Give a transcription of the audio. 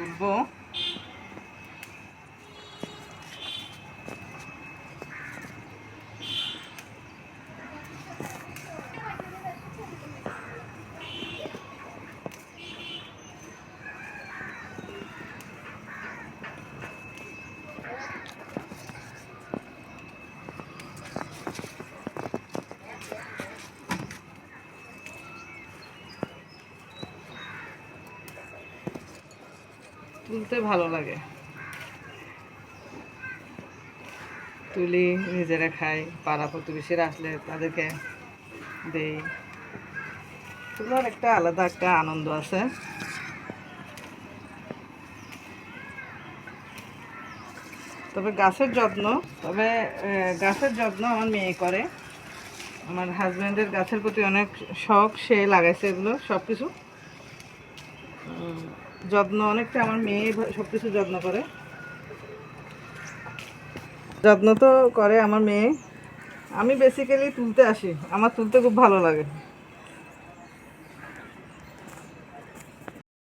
তুলবো তুলতে ভালো লাগে। তুলি নিজেরা খাই, পাড়া প্রতিবেশীরা আসলে তাদেরকে দেই। তুলার একটা আলাদা একটা আনন্দ আছে। তবে গাছের যত্ন, তবে গাছের যত্ন আমার মেয়ে করে। আমার হাজব্যান্ডের গাছের প্রতি অনেক শখ, সে লাগাইছে এগুলো সব কিছু যত্ন, অনেকটা আমার মেয়ে সব কিছু যত্ন করে। যত্ন তো করে আমার মেয়ে। আমি বেসিক্যালি তুলতে আসি। আমার তুলতে খুব ভালো লাগে।